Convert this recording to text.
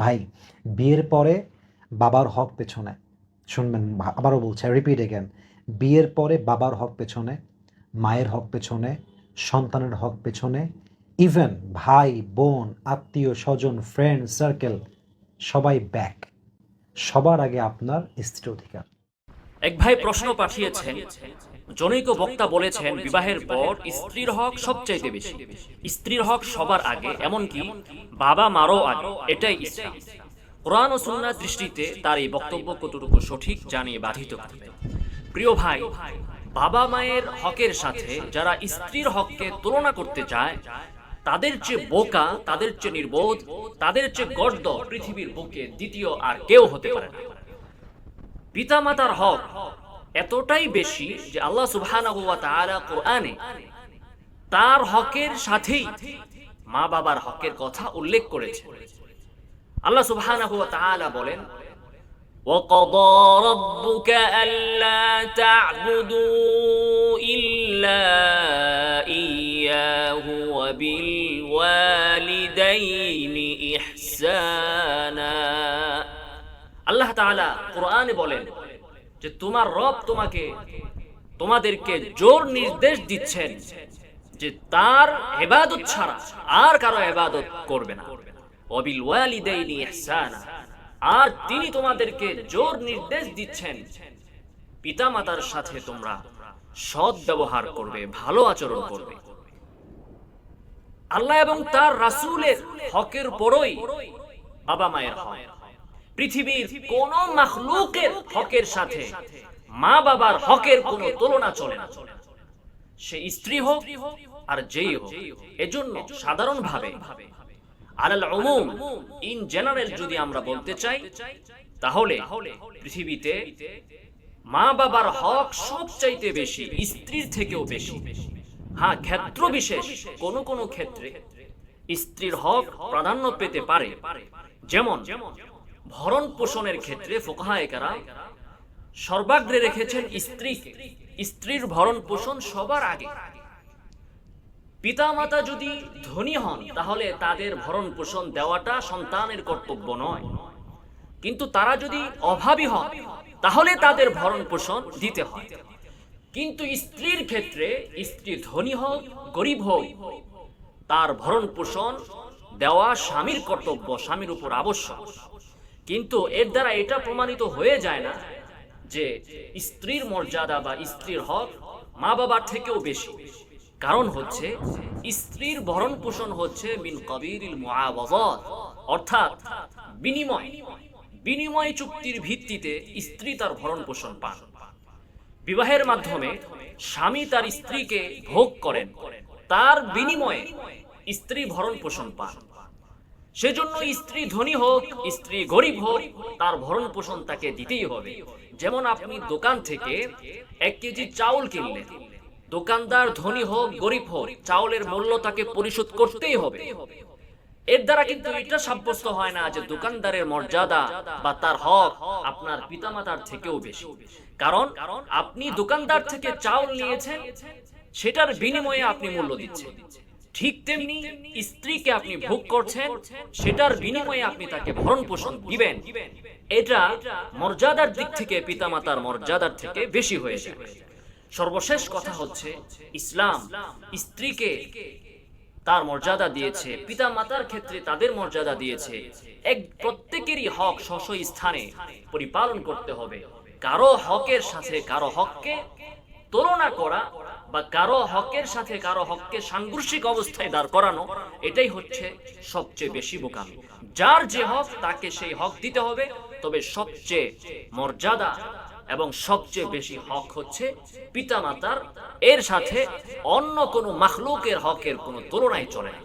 ভাই, বিয়ের পরে বাবার হক পেছনে, শুনবেন, আবারও বলছে রিপিট এগেন বিয়ের পরে বাবার হক পেছনে, মায়ের হক পেছনে, সন্তানের হক পেছনে ইভেন ভাই, বোন, আত্মীয়, স্বজন ফ্রেন্ড সার্কেল সবাই ব্যাক সবার আগে আপনার স্ত্রীর অধিকার। এক ভাই প্রশ্ন পাঠিয়েছেন জনৈক বক্তা বলেছেন বিবাহের পর স্ত্রীর হক সবচাইতে বেশি। স্ত্রীর হক সবার আগে এমনকি বাবা মারও আগে এটাই ইসলাম কোরআন ও সুন্নার দৃষ্টিতে তার এই বক্তব্য কতটুকু সঠিক জানিয়ে বাধিত করবে। প্রিয় ভাই বাবা মায়ের হকের সাথে যারা স্ত্রীর হককে তুলনা করতে চায় তাদের চেয়ে বোকা তাদের চেয়ে নির্বোধ তাদের চেয়ে গর্দ পৃথিবীর বুকে দ্বিতীয় আর কেউ হতে পারে না। পিতামাতার হক এতটাই বেশি যে আল্লাহ সুবহানাহু ওয়া তাআলা কোরআনে তার হকের সাথেই মা বাবার হকের কথা উল্লেখ করেছে আল্লাহ সুবহানাহু ওয়া তাআলা বলেন وقضى ربك ألا تعبدوا إلا إياه وبالوالدين إحسانا আল্লাহ তাআলা কোরআনে বলেন যে তোমার রব তোমাকে, তোমাদেরকে জোর নির্দেশ দিচ্ছেন যে তার ইবাদত ছাড়া আর কারও ইবাদত করবে না। ওয়াবিল ওয়ালিদাইনি ইহসানা। আর তিনি তোমাদেরকে জোর নির্দেশ দিচ্ছেন, পিতামাতার সাথে তোমরা সৎ ব্যবহার করবে, ভালো আচরণ করবে। আল্লাহ এবং তার রাসূলের হকের পরই বাবা মায়ের হক। পৃথিবীর কোন মাখলুকের হকের সাথে মা বাবার হকের কোনো তুলনা চলে না। সে স্ত্রী হোক আর যেই হোক, এজন্য সাধারণভাবে আলাল উমুম, ইন জেনারেল যদি আমরা বলতে চাই, তাহলে পৃথিবীতে মা বাবার হক সবচাইতে বেশি, স্ত্রীর থেকেও বেশি। হ্যাঁ ক্ষেত্র বিশেষ কোন কোন ক্ষেত্রে স্ত্রীর হক প্রাধান্য পেতে পারে। যেমন ভরণ পোষণের ক্ষেত্রে ফোকাহায়িকারা সর্বাগ্রে রেখেছেন স্ত্রী স্ত্রীর ভরণ পোষণ সবার আগে। পিতামাতা যদি ধনী হন, তাহলে তাদের ভরণ পোষণ দেওয়াটা সন্তানের কর্তব্য নয়। কিন্তু তারা যদি অভাবী হন, তাহলে তাদের ভরণ পোষণ দিতে হয়। কিন্তু স্ত্রীর ক্ষেত্রে, স্ত্রী ধনী হোক, গরিব হোক, তার ভরণ পোষণ দেওয়া স্বামীর কর্তব্য, স্বামীর উপর আবশ্যক। কিন্তু এর দ্বারা এটা প্রমাণিত হয়ে যায় না যে স্ত্রীর মর্যাদা বা স্ত্রীর হক মা বাবার থেকেও বেশি। কারণ হচ্ছে, স্ত্রীর ভরণ পোষণ হচ্ছে কবিরিল মুআওয়াযাত অর্থাৎ বিনিময় বিনিময় চুক্তির ভিত্তিতে স্ত্রী তার ভরণ পোষণ পান। বিবাহের মাধ্যমে স্বামী তার স্ত্রীকে ভোগ করেন, তার বিনিময়ে স্ত্রী ভরণ পোষণ পান। সেজন্য স্ত্রী ধনী হোক, স্ত্রী গরিব হোক, তার ভরণ পোষণ তাকে দিতেই হবে। যেমন আপনি দোকান থেকে এক কেজি চাউল কিনলেন। দোকানদার ধনী হোক, গরিব হোক, চাউলের মূল্য তাকে পরিশোধ করতেই হবে। এর দ্বারা কিন্তু এটা সাব্যস্ত হয় না যে দোকানদারের মর্যাদা বা তার হক আপনার পিতামাতার থেকেও বেশি। কারণ আপনি দোকানদার থেকে চাউল নিয়েছেন, সেটার বিনিময়ে আপনি মূল্য দিচ্ছেন। ঠিক তেমনি স্ত্রীকে আপনি ভোগ করছেন, সেটার বিনিময়ে আপনি তাকে ভরণ পোষণ দিবেন। এটা মর্যাদার দিক থেকে পিতামাতার মর্যাদার থেকে বেশি হয়ে যাবে সর্বশেষ কথা হচ্ছে, ইসলাম স্ত্রীকে তার মর্যাদা দিয়েছে পিতা মাতার ক্ষেত্রে তাদের মর্যাদা দিয়েছে। এক প্রত্যেকেরই হক স্থানে পরিপালন করতে হবে। কারও হকের সাথে কারও হককে তুলনা করা বা কারও হকের সাথে কারও হককে সাংঘর্ষিক অবস্থায় দাঁড় করানো, এটাই হচ্ছে সবচেয়ে বেশি বোকামি। যার যে হক, তাকে সেই হক দিতে হবে। তবে সবচেয়ে মর্যাদা এবং সবচেয়ে বেশি হক হচ্ছে পিতামাতার। এর সাথে অন্য কোনো মাখলুকের হকের কোনো তুলনায় চলে না।